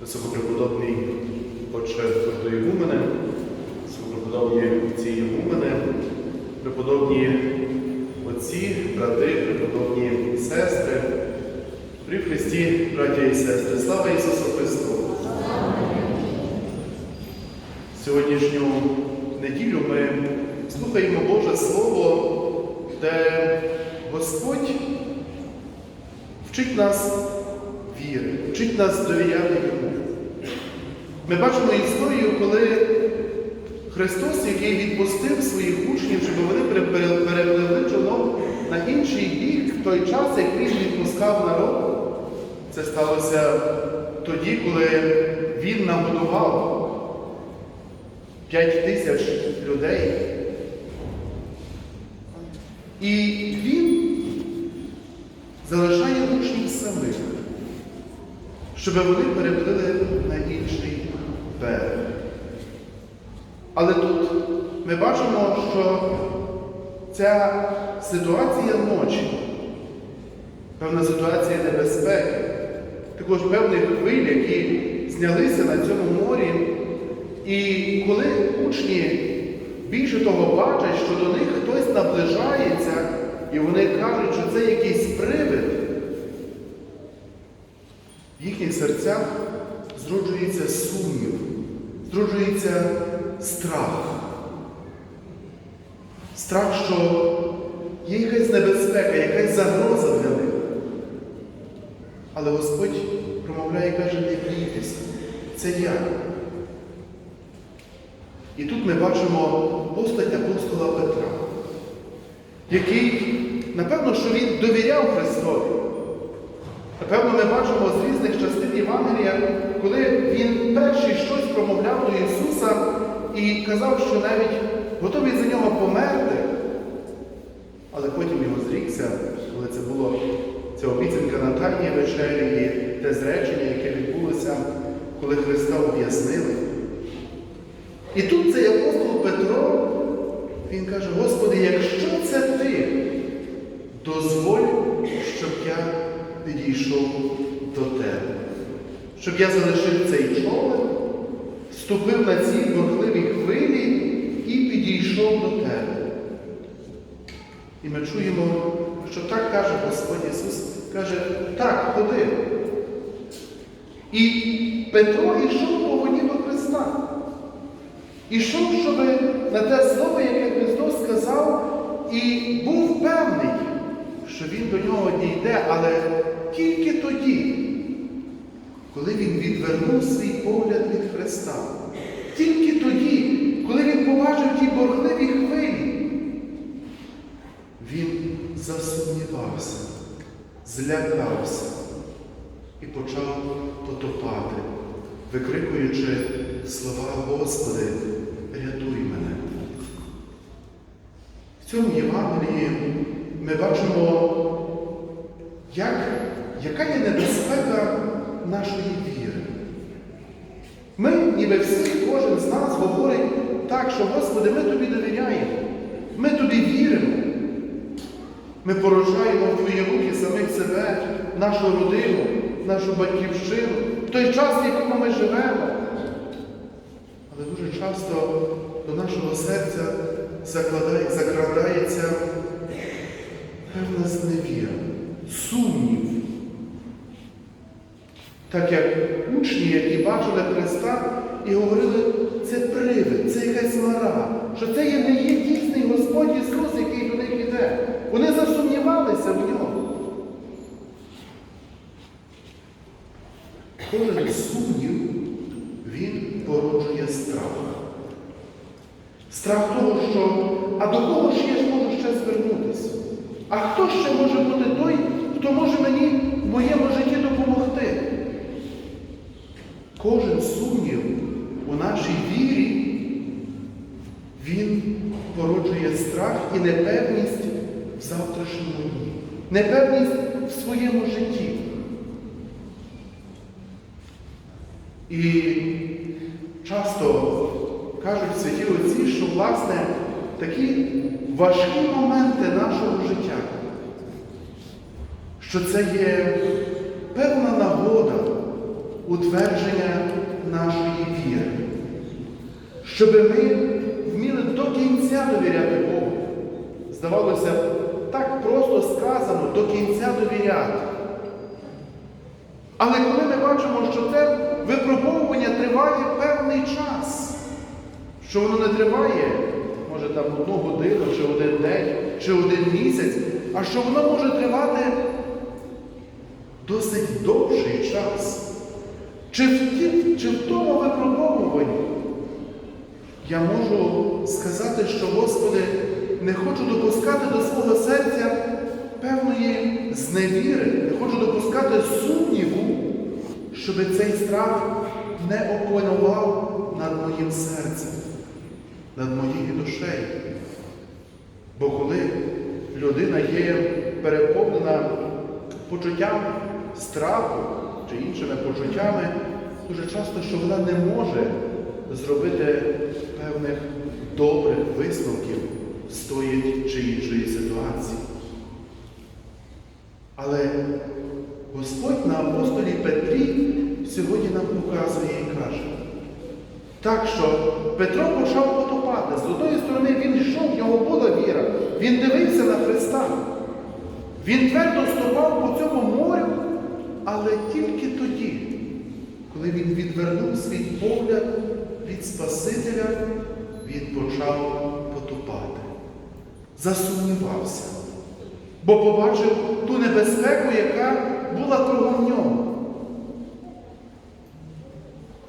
Високопреподобний Отче Протоігумене, високопреподобні отці Ігумени, преподобні отці, брати, преподобні сестри, при Христі, браття і сестри, слава Ісусу Христу! Сьогоднішню неділю ми слухаємо Боже Слово, де Господь вчить нас віри, вчить нас довіряти. Ми бачимо історію, коли Христос, який відпустив своїх учнів, щоб вони пере- пере- перепливли човном на інший бік в той час, як він відпускав народ. Це сталося тоді, коли він нагодував 5 тисяч людей. І він залишає учнів самих, щоб вони переплили на інший берег. Але тут ми бачимо, що ця ситуація ночі, певна ситуація небезпеки, також певних хвиль, які знялися на цьому морі. І коли учні більше того бачать, що до них хтось наближається, і вони кажуть, що це якийсь привид, в їхніх серцях зроджується сумнів, зроджується страх. Страх, що є якась небезпека, якась загроза для них. Але Господь промовляє і каже, не бійтеся, це я. І тут ми бачимо постать апостола Петра, який, напевно, що він довіряв Христові. Напевно, ми бачимо з різних частин Євангелія, коли він перший щось промовляв до Ісуса і казав, що навіть готовий за нього померти. Але потім його зрікся, коли це було ця обіцянка на Тайній вечері і те зречення, яке відбулося, коли Христа об'яснили. І тут цей апостол Петро, він каже, Господи, якщо це ти, дозволь, щоб я підійшов до тебе, щоб я залишив цей човен, ступив на ці бурхливі хвилі і підійшов до тебе. І ми чуємо, що так каже Господь Ісус, каже, так, ходи. І Петро йшов по воді до Христа. Ішов, щоб на те слово, яке Христос сказав, і був певний, що Він до нього дійде, але тільки тоді, коли він відвернув свій погляд від Христа. Тільки тоді, коли він побачив ті боргливі хвилі, він засумнівався, злякався і почав потопати, викрикуючи слова Господи, рятуй мене. В цьому Євангелії ми бачимо, як, яка є небезпека нашої віри. Ми, ніби всі, кожен з нас говорить так, що Господи, ми тобі довіряємо, ми тобі віримо. Ми порожаємо в Твої руки самих себе, нашу родину, нашу батьківщину, в той час, в якому ми живемо. Але дуже часто до нашого серця закрадається певна зневіра, сумнів. Так як учні, які бачили Христа і говорили, це привид, це якась мара, що це є, не є дійсний Господь Ісус, який до них іде. Вони засумнівалися в ньому. Кожен сумнів, він породжує страх. Страх того, що а до кого ж я ж можу ще звернутися? А хто ще може бути той, хто може мені в моєму житті? Кожен сумнів у нашій вірі, він породжує страх і непевність в завтрашньому дні, непевність в своєму житті. І часто кажуть святі отці, що власне такі важкі моменти нашого життя, що це є певна нагода утвердження нашої віри. Щоб ми вміли до кінця довіряти Богу. Здавалося, так просто сказано до кінця довіряти. Але коли ми бачимо, що це випробовування триває певний час, що воно не триває, може там одну годину, чи один день, чи один місяць, а що воно може тривати досить довший час. Чи в, чи в тому випробовуванні я можу сказати, що, Господи, не хочу допускати до свого серця певної зневіри, не хочу допускати сумніву, щоб цей страх не опанував над моїм серцем, над моєю душею. Бо коли людина є переповнена почуттям страху чи іншими почуттями, дуже часто, що вона не може зробити певних добрих висновків з тої чи іншої ситуації. Але Господь на апостолі Петрі сьогодні нам показує і каже, так що Петро почав потопати. З одної сторони він йшов, в нього була віра, він дивився на Христа. Він твердо ступав по цьому морю, але тільки тоді, коли він відвернув свій погляд від Спасителя, він почав потопати. Засумнівався, бо побачив ту небезпеку, яка була кругом нього.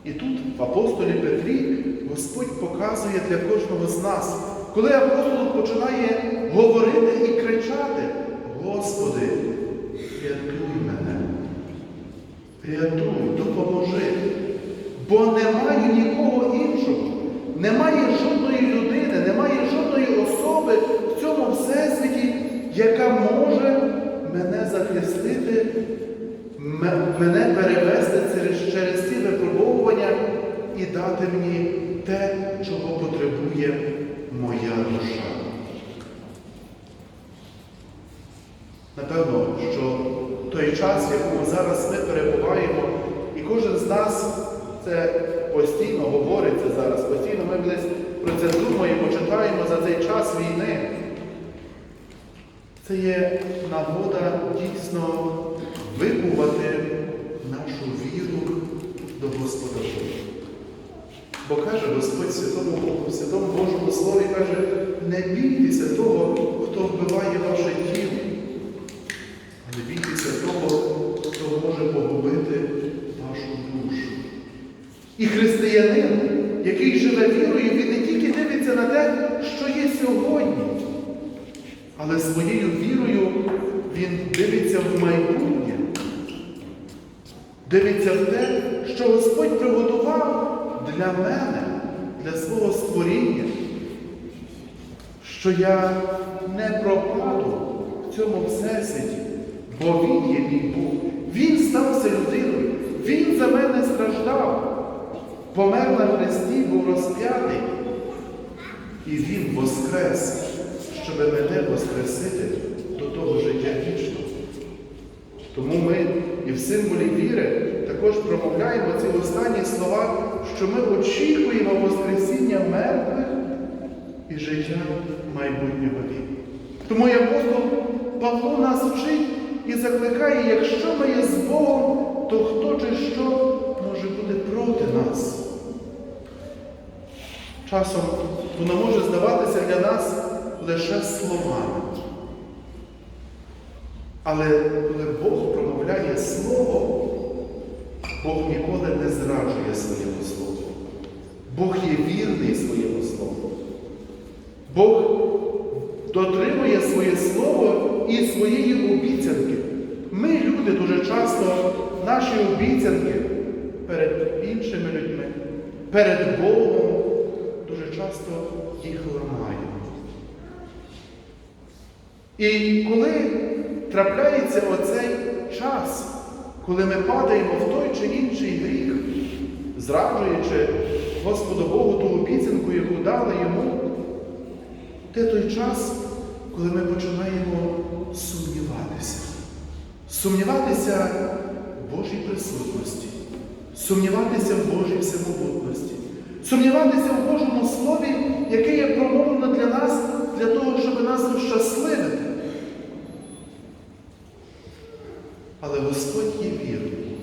І тут в апостолі Петрі Господь показує для кожного з нас, коли апостол починає говорити і кричати, Господи, рятуй мене, рятуй, допоможи. Бо немає нікого іншого, немає жодної людини, немає жодної особи в цьому всесвіті, яка може мене захистити, мене перевести через, ці випробовування і дати мені те, чого потребує моя душа. Напевно, що той час, в якому зараз ми перебуваємо, і кожен з нас це постійно говориться зараз, постійно ми десь про це думаємо, читаємо за цей час війни. Це є нагода дійсно викувати нашу віру до Господа Бога. Бо каже Господь Святому Богу, Святому Божому Слові каже, не бійтеся того, хто вбиває ваше тіло, а бійтеся того, хто може погубити вашу душу. І християнин, який живе вірою, він не тільки дивиться на те, що є сьогодні, але своєю вірою він дивиться в майбутнє, дивиться в те, що Господь приготував для мене, для свого створіння, що я не пропаду в цьому всесвіті, бо Він є мій Бог. Він стався людиною, Він за мене страждав, помер на Христі, був розп'ятий, і Він воскрес, щоб мене воскресити до того життя вічного. Тому ми і в символі віри також промовляємо ці останні слова, що ми очікуємо Воскресіння мертвих і життя майбутнього віку. Тому і апостол Павло нас вчить і закликає, якщо ми є з Богом, то хто чи що може бути проти нас? Часом воно може здаватися для нас лише словами. Але коли Бог промовляє Слово, Бог ніколи не зраджує своєму Слову. Бог є вірний своєму Слову. Бог дотримує своє слово і своєї обіцянки. Ми, люди, дуже часто наші обіцянки перед іншими людьми, перед Богом, часто їх ламаємо. І коли трапляється оцей час, коли ми падаємо в той чи інший гріх, зраджуючи Господу Богу ту обіцянку, яку дали йому, це той час, коли ми починаємо сумніватися. Сумніватися в Божій присутності, сумніватися в Божій всемогутності, сумніватися в Божому Слові, яке є промовлено для нас, для того, щоб нас ощасливити. Але Господь є вірний.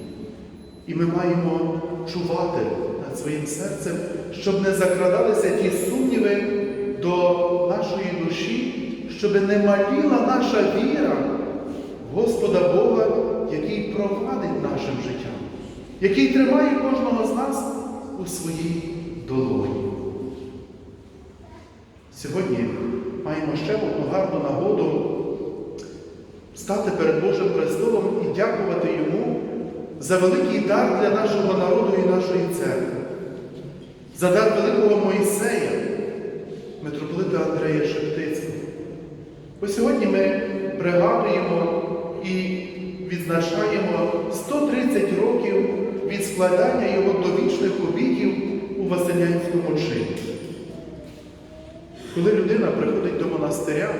І ми маємо чувати над своїм серцем, щоб не закрадалися ті сумніви до нашої душі, щоб не маліла наша віра в Господа Бога, який провадить нашим життям, який тримає кожного з нас у своїй долоні. Сьогодні маємо ще одну гарну нагоду стати перед Божим престолом і дякувати Йому за великий дар для нашого народу і нашої церкви, за дар великого Моїсея, митрополита Андрея Шептицького. Бо сьогодні ми пригадуємо і відзначаємо 130 років від складання його довічних обідів Василянському чині. Коли людина приходить до монастиря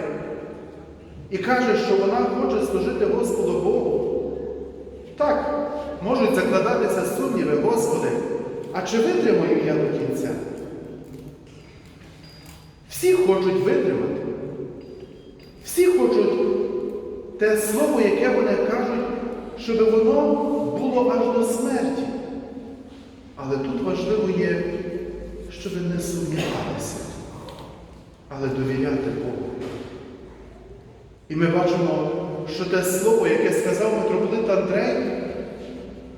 і каже, що вона хоче служити Господу Богу, так, можуть закладатися сумніви, Господи, а чи витримаю я до кінця? Всі хочуть витримати. Всі хочуть те слово, яке вони кажуть, щоб воно було аж до смерті. Але тут важливо є, щоб не сумніватися, але довіряти Богу. І ми бачимо, що те слово, яке сказав митрополит Андрей,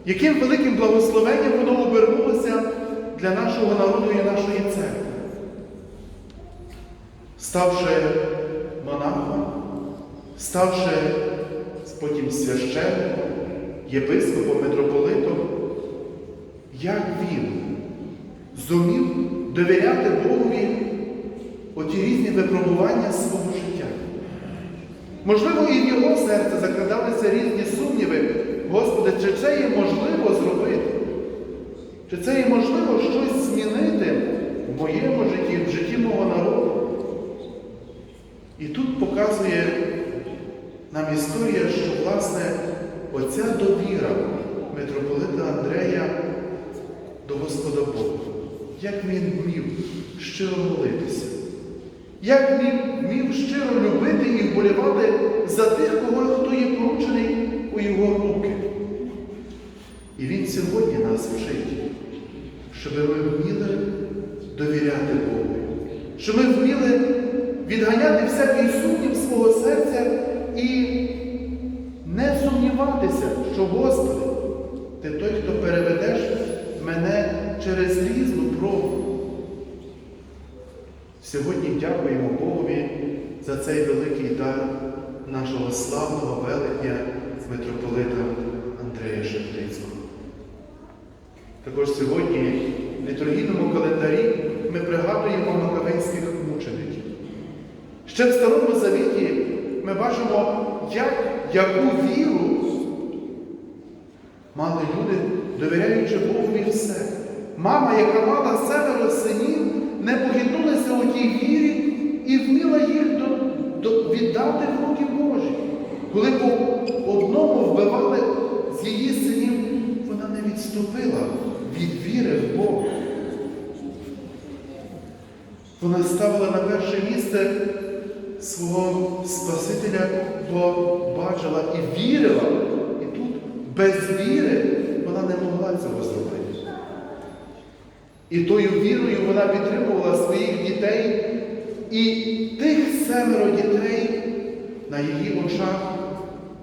яким великим благословенням воно обернулося для нашого народу і нашої церкви. Ставши монахом, ставши потім священником, єпископом, митрополитом, як він зумів довіряти Богові оті різні випробування свого життя. Можливо, і в його серце закрадалися різні сумніви. Господи, чи це є можливо зробити? Чи це є можливо щось змінити в моєму житті, в житті мого народу? І тут показує нам історія, що, власне, оця довіра митрополита Андрея до Господа Бога, як він вмів щиро молитися, як він вмів щиро любити і вболівати за тих, кого хто є поручений у його руки. І він сьогодні нас вчить, щоб ми вміли довіряти Богу, щоб ми вміли відганяти всякий сумнів свого серця і не сумніватися, що Господи, ти той, хто переведеш мене через різну пробу. Сьогодні дякуємо Богові за цей великий дар нашого славного велетня митрополита Андрея Шептицького. Також сьогодні в літургійному календарі ми пригадуємо Маковейських мучеників. Ще в Старому Завіті ми бачимо, як, яку віру мали люди, довіряючи Богові все. Мама, яка мала семеро синів, не похитнулася у тій вірі і вміла їх до, до, віддати в руки Божі. Коли по одному вбивали з її синів, вона не відступила від віри в Бога. Вона ставила на перше місце свого Спасителя, бо бачила і вірила. І тут без віри вона не могла цього зробити. І тою вірою вона підтримувала своїх дітей, і тих семеро дітей на її очах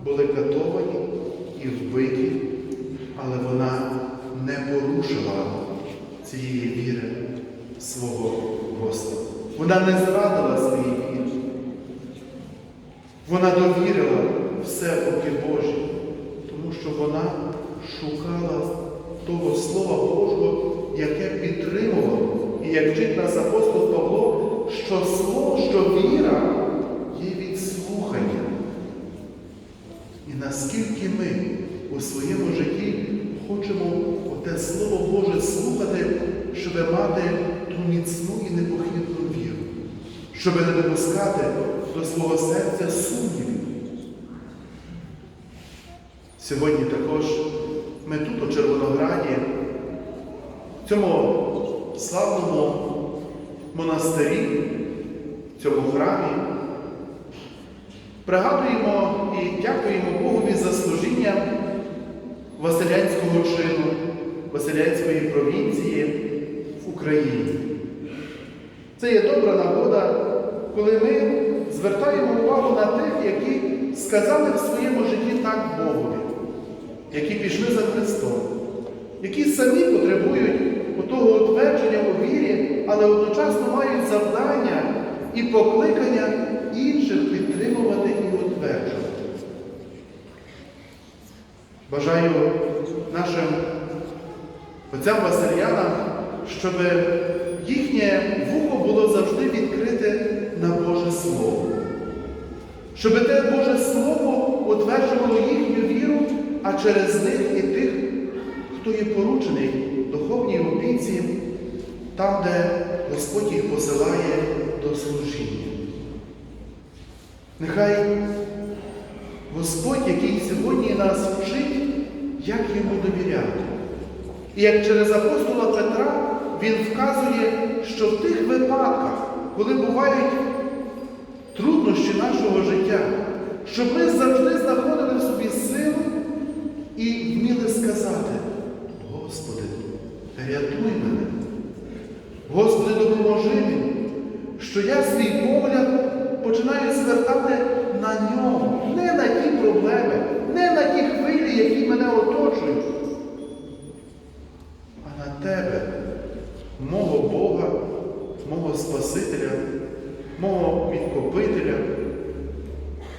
були катовані і вбиті, але вона не порушила цієї віри свого Господа. Вона не зрадила своїй вірі. Вона довірила все поки Божі, тому що вона шукала того Слова Божого, яке підтримувало. І як вчить нас апостол Павло, що слово, що віра є від слухання. І наскільки ми у своєму житті хочемо оте Слово Боже слухати, щоб мати ту міцну і непохитну віру, щоб не допускати до свого серця сумнівів. Сьогодні також ми тут, у Червонограді, цьому славному монастирі, цьому храмі. Пригадуємо і дякуємо Богові за служіння Василянського чину, Василянської провінції в Україні. Це є добра нагода, коли ми звертаємо увагу на тих, які сказали в своєму житті так Богові, які пішли за Христом, які самі потребують того утвердження у вірі, але одночасно мають завдання і покликання інших підтримувати і утверджувати. Бажаю нашим отцям Васильянам, щоб їхнє вухо було завжди відкрите на Боже Слово. Щоб те Боже Слово утверджувало їхню віру, а через них і тих, хто є поручений духовній опіці, там, де Господь їх посилає до служіння. Нехай Господь, який сьогодні нас вчить, як йому довіряти. І як через апостола Петра він вказує, що в тих випадках, коли бувають труднощі нашого життя, щоб ми завжди знаходили в собі силу і вміли сказати, Господи, рятуй мене, Господи, допоможи що я свій погляд починаю звертати на нього, не на ті проблеми, не на ті хвилі, які мене оточують, а на Тебе, мого Бога, мого Спасителя, мого відкупителя,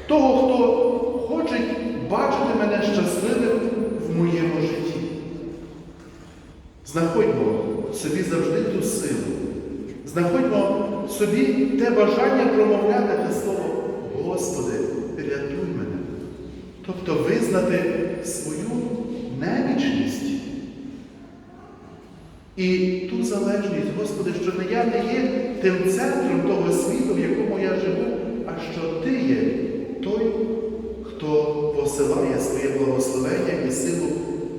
того, хто хоче бачити мене щасливим в моєму. Знаходьмо собі завжди ту силу. Знаходьмо собі те бажання промовляти те слово, Господи, рятуй мене. Тобто визнати свою немічність. І ту залежність, Господи, що не я не є тим центром того світу, в якому я живу, а що Ти є той, хто посилає своє благословення і силу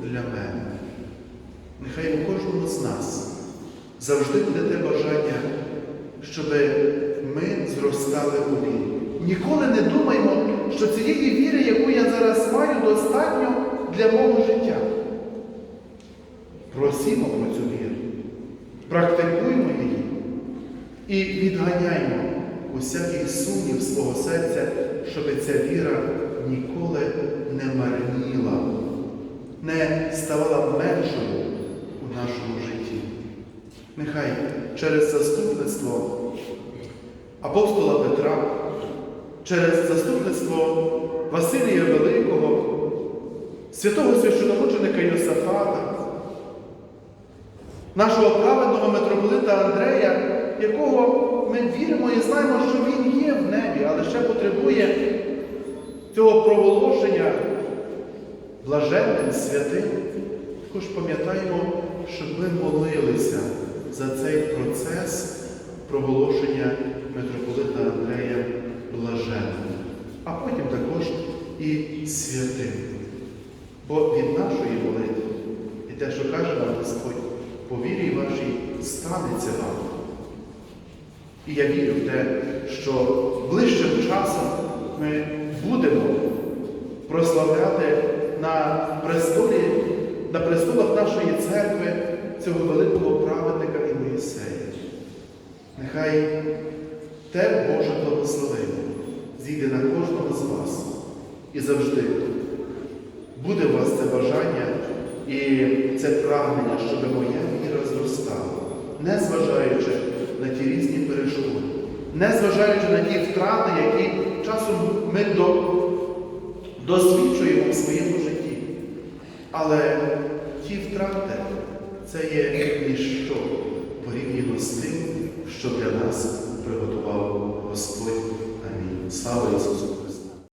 для мене. Нехай у кожному з нас завжди буде те бажання, щоб ми зростали у вірі. Ніколи не думаймо, що цієї віри, яку я зараз маю, достатньо для мого життя. Просімо про цю віру, практикуймо її і відганяймо усякий сумнів свого серця, щоб ця віра ніколи не марніла, не ставала меншою нашому житті. Нехай через заступництво апостола Петра, через заступництво Василія Великого, святого священомученика Йосафата, нашого праведного митрополита Андрея, якого ми віримо і знаємо, що він є в небі, але ще потребує цього проголошення блаженним, святим. Також пам'ятаємо, щоб ми молилися за цей процес проголошення митрополита Андрея блаженним, а потім також і святим. Бо від нашої молитви і те, що каже нам Господь, по вірі вашій станеться вам. І я вірю в те, що ближчим часом ми будемо прославляти на престолі, на престолах нашої церкви цього великого праведника і Моїсея. Нехай те Боже благословення зійде на кожного з вас і завжди буде у вас це бажання і це прагнення, щоб моя віра зростала, не зважаючи на ті різні перешкоди, не зважаючи на ті втрати, які часом ми досвідчуємо в своєму житті. Але ті втрати це є ніщо порівняно з тим, що для нас приготував Господь. Амінь. Слава Ісусу!